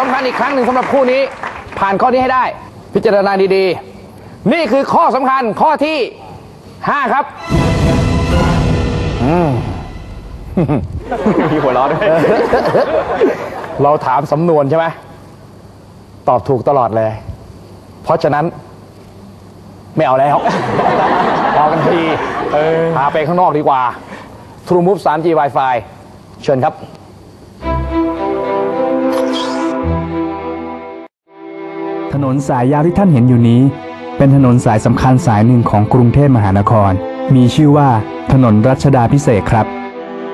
สำคัญอีกครั้งหนึ่งสำหรับคู่นี้ ผ่านข้อนี้ให้ได้ พิจารณาดีๆ นี่คือข้อสำคัญข้อที่ 5 ครับมีหัวเราะด้วย เราถามสำนวนใช่ไหมตอบถูกตลอดเลย เพราะฉะนั้น ไม่เอาแล้วพอกันทีพาไปข้างนอกดีกว่า True Move 3G Wi-Fi เชิญครับ ถนนสายยาวที่ท่านเห็นอยู่นี้ เป็นถนนสายสำคัญสายหนึ่งของกรุงเทพมหานคร มีชื่อว่าถนนรัชดาพิเศษครับ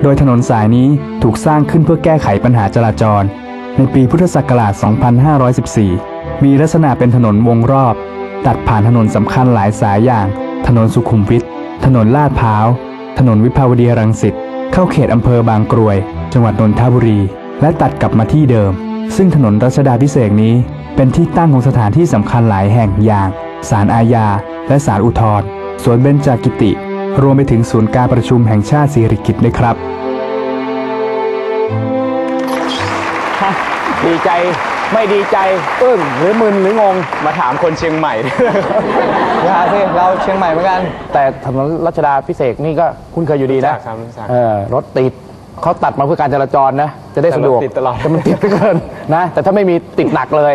โดยถนนสายนี้ถูกสร้างขึ้นเพื่อแก้ไขปัญหาจราจร ในปีพุทธศักราช 2514 มีลักษณะเป็นถนนวงรอบ ตัดผ่านถนนสำคัญหลายสายอย่าง ถนนสุขุมวิท ถนนลาดพร้าว ถนนวิภาวดีรังสิต เข้าเขตอำเภอบางกรวย จังหวัดนนทบุรี และตัดกลับมาที่เดิม ซึ่งถนนรัชดาพิเศษนี้ เป็นที่ตั้งของสถานที่สำคัญหลายแห่งอย่างศาลอาญา และศาลอุทธรณ์สวนเบญจากิติ รวมไปถึงศูนย์การประชุมแห่งชาติสิริกิติ์ด้วยครับ ดีใจไม่ดีใจอึ้งหรือมึนหรืองง มาถามคนเชียงใหม่อย่าสิเราเชียงใหม่เหมือนกัน แต่ถนนรัชดาพิเศษกนี่ก็คุ้นเคยอยู่ดีนะรู้จักครับรู้จักเออรถติดเขาตัดมาเพื่อการจราจรนะ จะได้สะดวกแต่รถติดตลอด แต่มันติดเหลือเกินนะ แต่ถ้าไม่มีติดหนักเลย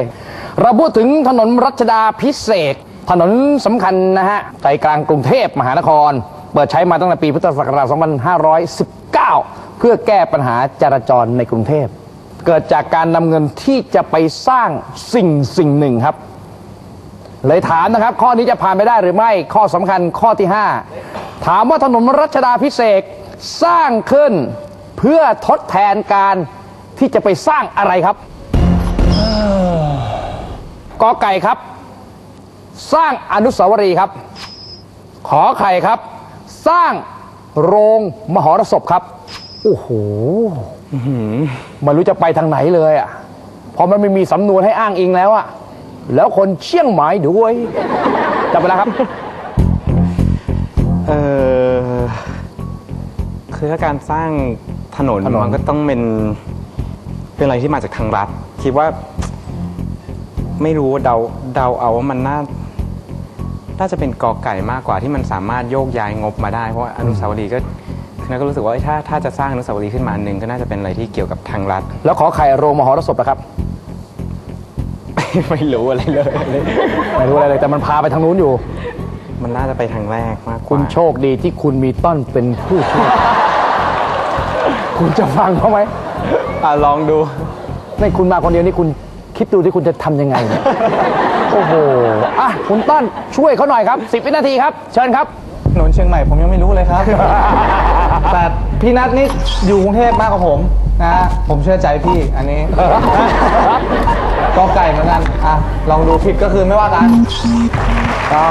เราพูดถึงถนนรัชดาพิเศษกถนนสำคัญนะฮะใจกลางกรุงเทพมหานคร เปิดใช้มาตั้งแต่ปีพุทธศักราช 2519 เพื่อแก้ปัญหาจราจรในกรุงเทพ เกิดจากการนำเงินที่จะไปสร้างสิ่งสิ่งหนึ่งครับ เลยถามนะครับ ข้อนี้จะผ่านไปได้หรือไม่ ข้อสำคัญข้อที่ 5 ถามว่าถนนรัชดาพิเศษกสร้างขึ้นเพื่อทดแทนการที่จะไปสร้างอะไรครับ กอไก่ครับ สร้างอนุสาวรีย์ครับ ขอไข่ครับ สร้างโรงมหรสพครับ โอ้โหไม่รู้จะไปทางไหนเลยอะเพราะมันไม่มีสำนวนให้อ้างอิงแล้วอะแล้วคนเชียงใหม่ด้วยจับไปแล้วครับ เออคือถ้าการสร้างถนนถนนมันก็ต้องเป็น เป็นอะไรที่มาจากทางรัฐ คิดว่า ไม่รู้ว่าเดาเดาเอาว่ามันน่าน่าจะเป็นกอไก่มากกว่าที่มันสามารถโยกย้ายงบมาได้เพราะว่าอนุสาวรีย์ก็คือก็รู้สึกว่าเอ้ยถ้าถ้าจะสร้างอนุสาวรีย์ขึ้นมาอันหนึ่งก็น่าจะเป็นอะไรที่เกี่ยวกับทางรัฐ แล้วขอไข่โรงมหรสพนะครับ ไม่รู้อะไรเลยไม่รู้อะไรเลยแต่มันพาไปทางนู้นอยู่ มันน่าจะไปทางแรกมากกว่าคุณโชคดีที่คุณมีต้นเป็นผู้ช่วยคุณจะฟังเขาไหมอะลองดูไม่คุณมาคนเดียวนี่คุณ คิดดูที่คุณจะทำยังไงเนี่ย โอ้โห อะ คุณต้นช่วยเขาหน่อยครับ 10 วินาทีครับ เชิญครับ ถนนเชียงใหม่ผมยังไม่รู้เลยครับ แต่พี่นัทนี่อยู่กรุงเทพมากกว่าผมนะฮะผมเชื่อใจพี่อันนี้ ก็ไก่เหมือนกันอะลองดูผิดก็คือไม่ว่ากันก็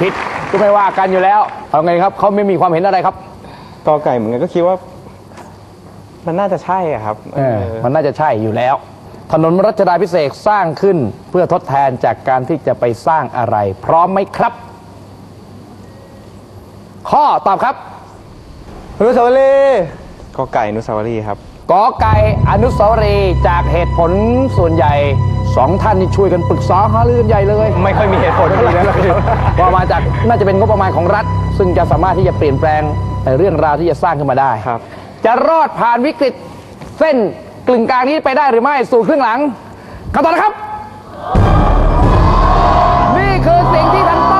ผิดก็ไม่ว่ากันอยู่แล้ว เอาไงครับ เขาไม่มีความเห็นอะไรครับ กอไก่เหมือนกันก็คิดว่า มันน่าจะใช่อะครับเออเออมันน่าจะใช่อยู่แล้ว ถนนรัชดาพิเศษกสร้างขึ้นเพื่อทดแทนจากการที่จะไปสร้างอะไร พร้อมไหมครับ ข้อตอบครับอนุสาวรีย์กอไก่อนุสาวรีย์ครับกอไก่อนุสาวรีย์จากเหตุผลส่วนใหญ่สองท่านนี่ช่วยกันปรึกษาหารือกันใหญ่เลย ไม่ค่อยมีเหตุผลเท่าไหร่นะก็มาจากน่าจะเป็นงบประมาณของรัฐ ซึ่งจะสามารถที่จะเปลี่ยนแปลงเรื่องราวที่จะสร้างขึ้นมาได้ครับ จะรอดผ่านวิกฤตเส้นกลึงกลางนี้ไปได้หรือไม่สู่ครึ่งหลังคำตอบนะครับ นี่คือสิ่งที่ทัน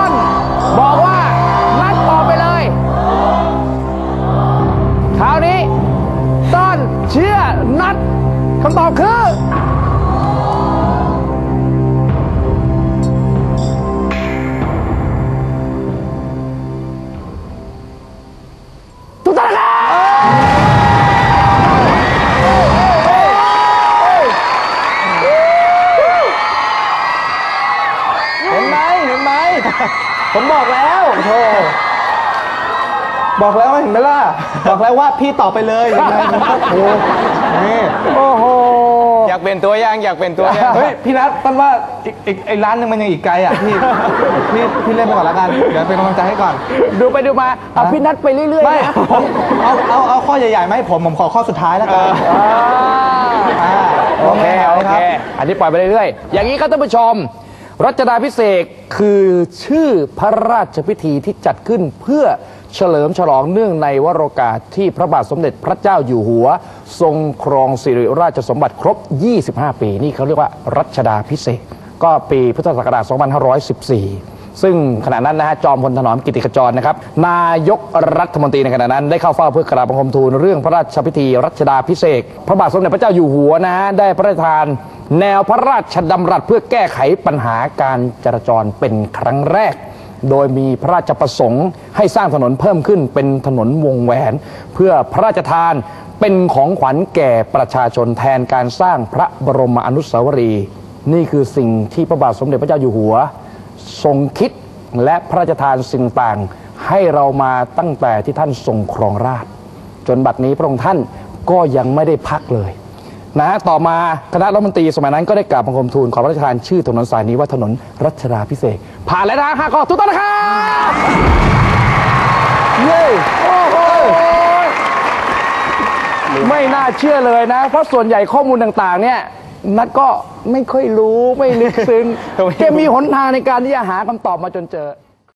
ผมบอกแล้วโธ่บอกแล้วว่าเห็นไหมล่ะ บอกแล้วว่าพี่ตอบไปเลยยังไงมันก็ถูกนี่โอ้โห อยากเป็นตัวยังอยากเป็นตัวยังเฮ้ยพี่นัทตั้นว่าอีกอีกไอ้ร้านหนึงมันยังอีกไกลอะพี่พี่พี่เล่นไปก่อนแล้วกันเดี๋ยวเป็นกำลังใจให้ก่อน ดูไปดูมาเอาพี่นัทไปเรื่อยไม่ๆนะผมเอาเอาเอาข้อใหญ่ๆมาให้ผมผมขอข้อสุดท้ายแล้วกันอ่าอ่าโอเคโอนะเครับอันนี้ปล่อยไปเรื่อยๆ อย่างนี้ครับท่านผู้ชม รัชดาพิเศษกคือชื่อพระราชพิธีที่จัดขึ้นเพื่อเฉลิมฉลองเนื่องในวโรกาสที่พระบาทสมเด็จพระเจ้าอยู่หัว ทรงครองสิริราชสมบัติครบ 25 ปี นี่เขาเรียกว่ารัชดาพิเศษกก็ปีพุทธศักราช 2514 ซึ่งขณะนั้นนะฮะจอมพลถนอมกิติขจรนะครับ นายกรัฐมนตรีในขณะนั้น ได้เข้าเฝ้าเพื่อกราบบังคมทูลเรื่องพระราชพิธีรัชดาพิเศษกพระบาทสมเด็จพระเจ้าอยู่หัวนะฮะได้พระราชทาน แนวพระราชดำรัสเพื่อแก้ไขปัญหาการจราจรเป็นครั้งแรก โดยมีพระราชประสงค์ให้สร้างถนนเพิ่มขึ้นเป็นถนนวงแหวน เพื่อพระราชทานเป็นของขวัญแก่ประชาชนแทนการสร้างพระบรมอนุสาวรีย์นี่คือสิ่งที่พระบาทสมเด็จพระเจ้าอยู่หัว ทรงคิดและพระราชทานสิ่งต่างให้เรามาตั้งแต่ที่ท่านทรงครองราชจนบัดนี้พระองค์ท่านก็ยังไม่ได้พักเลย นะฮะต่อมาคณะรัฐมนตรีสมัยนั้นก็ได้กราบบังคมทูลขอพระราชทานชื่อถนนสายนี้ว่าถนนรัชดาพิเศษกผ่านแล้วนะห้าข้อทุกท่านนะครับเย้โอ้โหไม่น่าเชื่อเลยนะ เพราะส่วนใหญ่ข้อมูลต่างๆ เนี่ย นัดก็ไม่ค่อยรู้ไม่ลึกซึ้งแกมีหนทางในการที่จะหาคำตอบมาจนเจอ